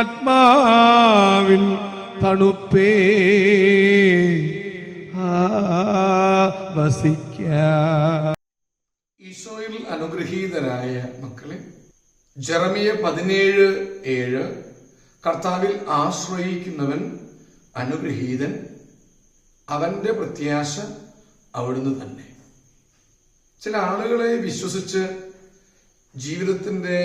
ആത്മാവിൻ തണുപ്പേ. ഈശോയിൽ അനുഗ്രഹീതരായ മക്കളെ ജറമിയ പതിനേഴ് ഏഴ് കർത്താവിൽ ആശ്രയിക്കുന്നവൻ അനുഗ്രഹീതൻ അവന്റെ പ്രത്യാശ അവിടുന്ന് തന്നെ. ചില ആളുകളെ വിശ്വസിച്ച് ജീവിതത്തിന്റെ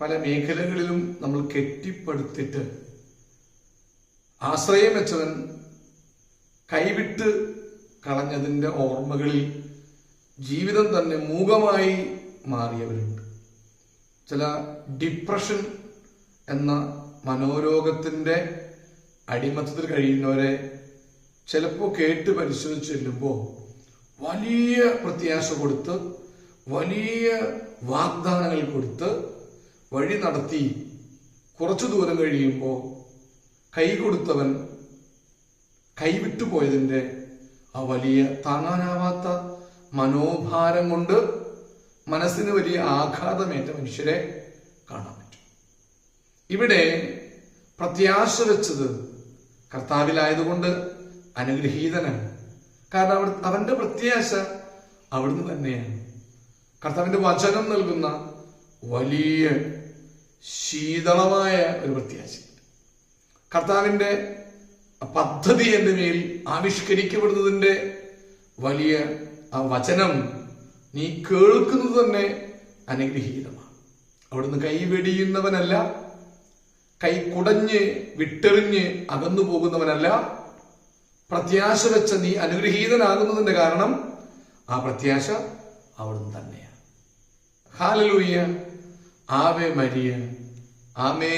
പല മേഖലകളിലും നമ്മൾ കെട്ടിപ്പടുത്തിട്ട് ആശ്രയം വെച്ചവൻ കൈവിട്ട് കളഞ്ഞതിന്റെ ഓർമ്മകളിൽ ജീവിതം തന്നെ മൂകമായി മാറിയവരുണ്ട്. ചില ഡിപ്രഷൻ എന്ന മനോരോഗത്തിന്റെ അടിമത്തത്തിൽ കഴിയുന്നവരെ ചിലപ്പോൾ കേട്ട് പരിശോധിച്ച് ചെല്ലുമ്പോൾ വലിയ പ്രത്യാശ കൊടുത്ത് വലിയ വാഗ്ദാനങ്ങൾ കൊടുത്ത് വഴി നടത്തി കുറച്ചു ദൂരം കഴിയുമ്പോൾ കൈ കൊടുത്തവൻ കൈവിട്ടുപോയതിന്റെ ആ വലിയ താങ്ങാനാവാത്ത മനോഭാരം കൊണ്ട് മനസ്സിന് വലിയ ആഘാതമേറ്റ മനുഷ്യരെ കാണാൻ പറ്റും. ഇവിടെ പ്രത്യാശ വെച്ചത് കർത്താവിലായതുകൊണ്ട് അനുഗ്രഹീതനാണ്. കാരണം അവ അവന്റെ പ്രത്യാശ അവിടുന്ന് തന്നെയാണ്. കർത്താവിന്റെ വചനം നൽകുന്ന വലിയ ശീതളമായ ഒരു പ്രത്യാശ. കർത്താവിന്റെ പദ്ധതി എന്റെ മേൽ ആവിഷ്കരിക്കപ്പെടുന്നതിന്റെ വലിയ ആ വചനം നീ കേൾക്കുന്നത് തന്നെ അനുഗ്രഹീതമാണ്. അവിടുന്ന് കൈവെടിയുന്നവനല്ല കൈ കുടഞ്ഞ് വിട്ടെറിഞ്ഞ് അകന്നു പോകുന്നവനല്ല. പ്രത്യാശ വെച്ച നീ അനുഗ്രഹീതനാകുന്നതിന്റെ കാരണം ആ പ്രത്യാശ അവിടുന്ന് തന്നെയാണ്. ഹാലലൂയ്യ. ആവേ മരിയ ആമേ